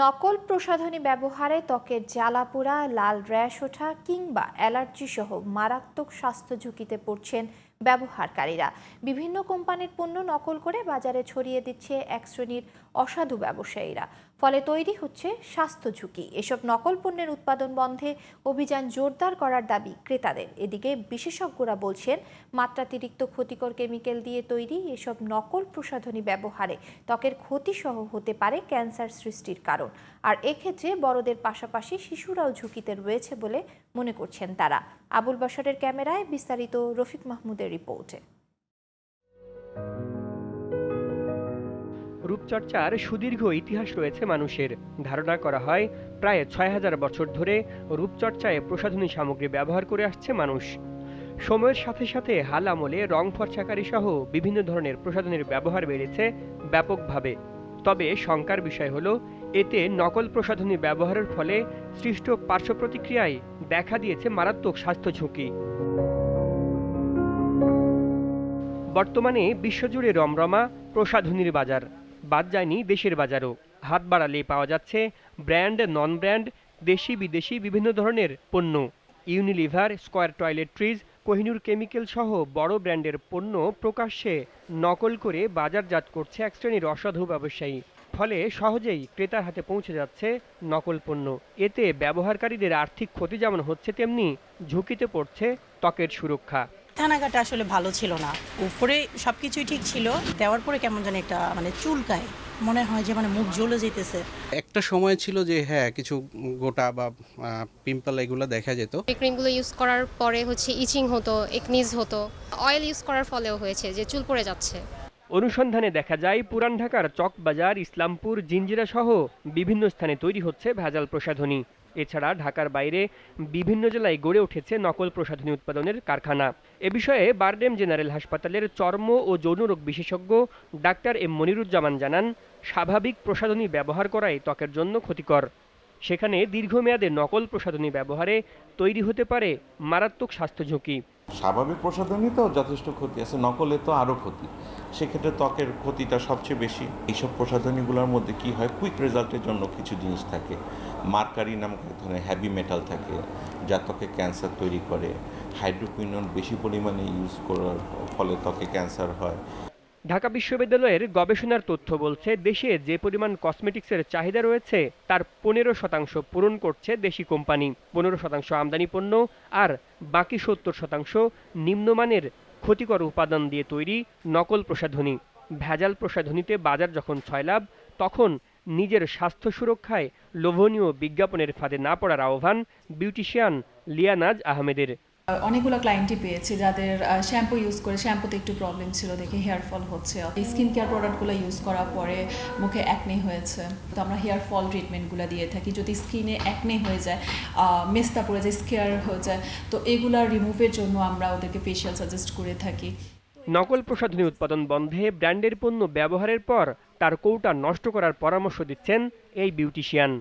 নকল প্রসাধনী ব্যবহারে ত্বকের জ্বালাপোড়া, লাল র্যাশ ওঠা কিংবা অ্যালার্জি সহ মারাত্মক স্বাস্থ্য ঝুঁকিতে পড়ছেন ব্যবহারকারীরা। বিভিন্ন কোম্পানির পণ্য নকল করে বাজারে ছড়িয়ে দিচ্ছে এক শ্রেণির অসাধু ব্যবসায়ীরা। ফলে তৈরি হচ্ছে স্বাস্থ্য ঝুঁকি। এসব নকল পণ্যের উৎপাদন বন্ধে অভিযান জোরদার করার দাবি ক্রেতাদের। এদিকে বিশেষজ্ঞরা বলছেন, মাত্রাতিরিক্ত ক্ষতিকর কেমিক্যাল দিয়ে তৈরি এসব নকল প্রসাধনী ব্যবহারে ত্বকের ক্ষতিসহ হতে পারে ক্যান্সার সৃষ্টির কারণ। আর এক্ষেত্রে বড়দের পাশাপাশি শিশুরাও ঝুঁকিতে রয়েছে বলে মনে করছেন তারা। আবুল বাশারের ক্যামেরায় বিস্তারিত রফিক মাহমুদের রিপোর্টে। রূপচর্চার সুদীর্ঘ ইতিহাস রয়েছে মানুষের। ধারণা করা হয়, প্রায় ছয় হাজার বছর ধরে রূপচর্চায় প্রসাধনী সামগ্রী ব্যবহার করে আসছে মানুষ। সময়ের সাথে সাথে হাল আমলে রং ফর্সাকারী সহ বিভিন্ন ধরনের প্রসাধনীর ব্যবহার বেড়েছে ব্যাপকভাবে। তবে শঙ্কার বিষয় হলো এতে নকল প্রসাধনী ব্যবহারের ফলে সৃষ্ট পার্শ্ব প্রতিক্রিয়ায় দেখা দিয়েছে মারাত্মক স্বাস্থ্য ঝুঁকি। বর্তমানে বিশ্বজুড়ে রমরমা, প্রসাধনীর বাজার। বাদ যায়নি দেশের বাজারও। হাত বাড়ালেই পাওয়া যাচ্ছে ব্র্যান্ড নন ব্র্যান্ড দেশি, বিদেশি বিভিন্ন ধরনের পণ্য। Unilever, square toiletries, Kohinoor chemical সহ বড় ব্র্যান্ডের পণ্য প্রকাশ্যে নকল করে বাজারজাত করছে এক শ্রেণির অসাধু ব্যবসায়ী। ফলে সহজেই ক্রেতার হাতে পৌঁছে যাচ্ছে নকল পণ্য। এতে ব্যবহারকারীদের আর্থিক ক্ষতি যেমন হচ্ছে তেমনি ঝুঁকিতে পড়ছে ত্বকের সুরক্ষা। থানাঘাটা আসলে ভালো ছিল না। উপরে সব কিছুই ঠিক ছিল দেওয়ার পরে কেমন জানি একটা মানে চুলকায়। মনে হয় যে মানে মুখ জ্বলে যেতেছে। একটা সময় ছিল যে হ্যাঁ কিছু গোটা বা পিম্পল এগুলো দেখা যেত। এই ক্রিমগুলো ইউজ করার পরে হচ্ছে ইচিং হতো একনিজ হতো। অয়েল ইউজ করার ফলেও হয়েছে যে চুল পড়ে যাচ্ছে। অনুসন্ধানে দেখা যায়, পুরান ঢাকার চকবাজার ইসলামপুর, জিঞ্জিরা সহ বিভিন্ন স্থানে তৈরি হচ্ছে ভেজাল প্রসাধনী। এছাড়া ঢাকার বাইরে বিভিন্ন জেলায় গড়ে উঠেছে নকল প্রসাধনী উৎপাদনের কারখানা। এ বিষয়ে বারডেম জেনারেল হাসপাতালের চর্ম ও যৌনরোগ বিশেষজ্ঞ ডাক্তার এম মনিরুজ্জামান জানান, স্বাভাবিক প্রসাধনী ব্যবহার করাই ত্বকের জন্য ক্ষতিকর। সেখানে দীর্ঘমেয়াদে নকল প্রসাধনী ব্যবহারে তৈরি হতে পারে মারাত্মক স্বাস্থ্য ঝুঁকি। স্বাভাবিক প্রসাধনীতেও যথেষ্ট ক্ষতি আছে, নকলে তো আরও ক্ষতি। সেক্ষেত্রে ত্বকের ক্ষতিটা সবচেয়ে বেশি। এইসব প্রসাধনীগুলোর মধ্যে কি হয়? কুইক রেজাল্টের জন্য কিছু জিনিস থাকে। মার্কারি নামক এক ধরনের হ্যাভি মেটাল থাকে, যা ত্বকে ক্যান্সার তৈরি করে। হাইড্রোকুইনন বেশি পরিমাণে ইউজ করার ফলে ত্বকে ক্যান্সার হয়। ঢাকা বিশ্ববিদ্যালয়ের গবেষণার তথ্য বলছে, দেশে যে পরিমাণ কসমেটিক্সের চাহিদা রয়েছে, তার পনেরো শতাংশ পূরণ করছে দেশি কোম্পানি। পনেরো শতাংশ আমদানি পণ্য আর বাকি সত্তর শতাংশ নিম্নমানের ক্ষতিকর উপাদান দিয়ে তৈরি নকল প্রসাধনী। ভেজাল প্রসাধনীতে বাজার যখন ছয়লাভ তখন নিজের স্বাস্থ্য সুরক্ষায় লোভনীয় বিজ্ঞাপনের ফাঁদে না পড়ার আহ্বান বিউটিশিয়ান লিয়ানাজ আহমেদের। অনেকগুলো ক্লায়েন্টই পেয়েছি যাদের শ্যাম্পু ইউজ করে শ্যাম্পুতে একটু প্রবলেম ছিল, দেখে হেয়ার ফল হচ্ছে। স্কিন কেয়ার প্রোডাক্টগুলো ইউজ করার পরে মুখে অ্যাকনে হয়েছে। তো আমরা হেয়ার ফল ট্রিটমেন্টগুলো দিয়ে থাকি। যদি স্কিনে অ্যাকনে হয়ে যায় মেস্তা পড়ে যায় স্কেয়ার হয়ে যায়, তো এগুলা রিমুভের জন্য আমরা ওদেরকে ফেশিয়াল সাজেস্ট করে থাকি। নকল প্রসাধনী উৎপাদন বন্ধে ব্র্যান্ডের পণ্য ব্যবহারের পর তার কৌটা নষ্ট করার পরামর্শ দিচ্ছেন এই beautician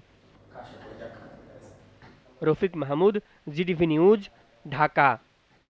Rafiq Mahmud, GDV news Dhaka.